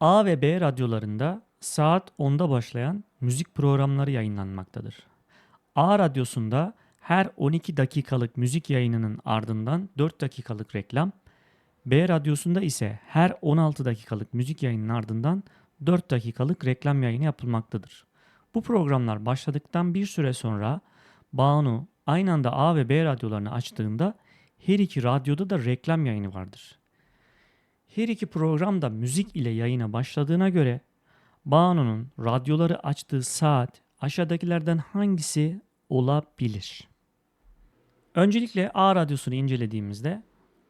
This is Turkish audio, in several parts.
A ve B radyolarında saat 10'da başlayan müzik programları yayınlanmaktadır. A radyosunda her 12 dakikalık müzik yayınının ardından 4 dakikalık reklam, B radyosunda ise her 16 dakikalık müzik yayının ardından 4 dakikalık reklam yayını yapılmaktadır. Bu programlar başladıktan bir süre sonra Banu aynı anda A ve B radyolarını açtığında her iki radyoda da reklam yayını vardır. Her iki program da müzik ile yayına başladığına göre Banu'nun radyoları açtığı saat aşağıdakilerden hangisi olabilir? Öncelikle A radyosunu incelediğimizde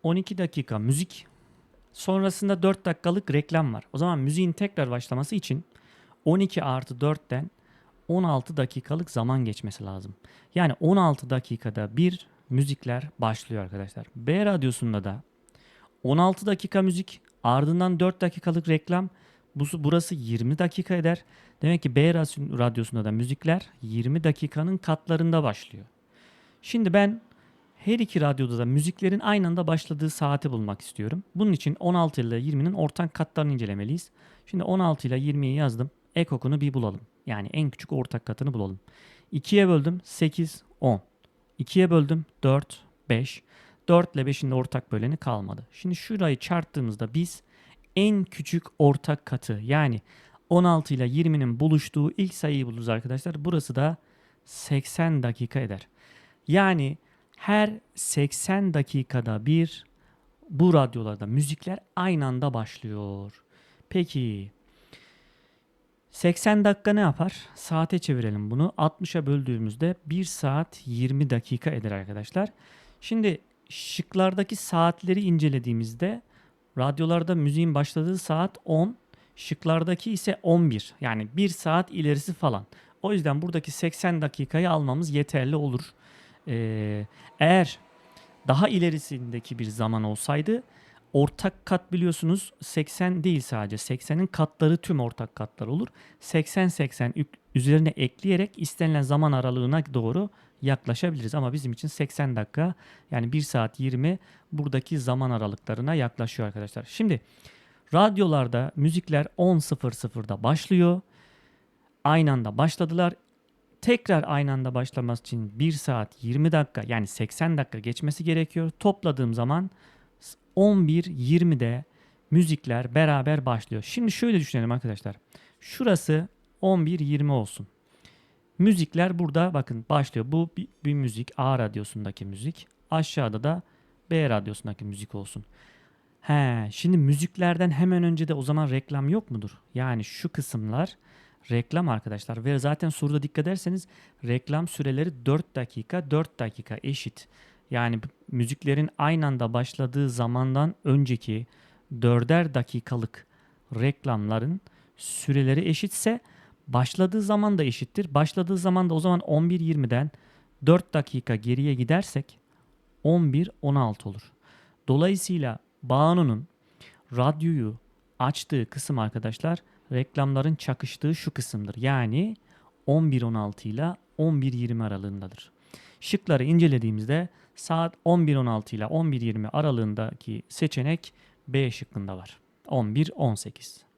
12 dakika müzik, sonrasında 4 dakikalık reklam var. O zaman müziğin tekrar başlaması için 12 artı 4'ten 16 dakikalık zaman geçmesi lazım. Yani 16 dakikada bir müzikler başlıyor arkadaşlar. B radyosunda da 16 dakika müzik ardından 4 dakikalık reklam. Bu, burası 20 dakika eder. Demek ki B radyosunda da müzikler 20 dakikanın katlarında başlıyor. Şimdi ben her iki radyoda da müziklerin aynı anda başladığı saati bulmak istiyorum. Bunun için 16 ile 20'nin ortak katlarını incelemeliyiz. Şimdi 16 ile 20'yi yazdım. Ekokunu bir bulalım. Yani en küçük ortak katını bulalım. 2'ye böldüm 8, 10. 2'ye böldüm 4, 5. 4 ile 5'in de ortak böleni kalmadı. Şimdi şurayı çarptığımızda biz en küçük ortak katı yani 16 ile 20'nin buluştuğu ilk sayıyı buluruz arkadaşlar. Burası da 80 dakika eder. Yani her 80 dakikada bir bu radyolarda müzikler aynı anda başlıyor. Peki 80 dakika ne yapar? Saate çevirelim bunu. 60'a böldüğümüzde 1 saat 20 dakika eder arkadaşlar. Şimdi şıklardaki saatleri incelediğimizde radyolarda müziğin başladığı saat 10, şıklardaki ise 11. Yani 1 saat ilerisi falan. O yüzden buradaki 80 dakikayı almamız yeterli olur. Ee, eğer daha ilerisindeki bir zaman olsaydı ortak kat biliyorsunuz 80 değil sadece 80'in katları tüm ortak katlar olur. 80-80 üzerine ekleyerek istenilen zaman aralığına doğru yaklaşabiliriz. Ama bizim için 80 dakika yani 1 saat 20 buradaki zaman aralıklarına yaklaşıyor arkadaşlar. Şimdi radyolarda müzikler 10.00'da başlıyor. Aynı anda başladılar. Tekrar aynı anda başlaması için 1 saat 20 dakika yani 80 dakika geçmesi gerekiyor. Topladığım zaman 11.20'de müzikler beraber başlıyor. Şimdi şöyle düşünelim arkadaşlar. Şurası 11.20 olsun. Müzikler burada bakın başlıyor. Bu bir, bir müzik A radyosundaki müzik. Aşağıda da B radyosundaki müzik olsun. He, şimdi müziklerden hemen önce de o zaman reklam yok mudur? Yani şu kısımlar reklam arkadaşlar ve zaten soruda dikkat ederseniz reklam süreleri 4 dakika 4 dakika eşit. Yani müziklerin aynı anda başladığı zamandan önceki 4'er dakikalık reklamların süreleri eşitse başladığı zaman da eşittir. Başladığı zaman da o zaman 11.20'den 4 dakika geriye gidersek 11.16 olur. Dolayısıyla Banu'nun radyoyu açtığı kısım arkadaşlar reklamların çakıştığı şu kısımdır. Yani 11.16 ile 11.20 aralığındadır. Şıkları incelediğimizde saat 11.16 ile 11.20 aralığındaki seçenek B şıkkında var. 11.18.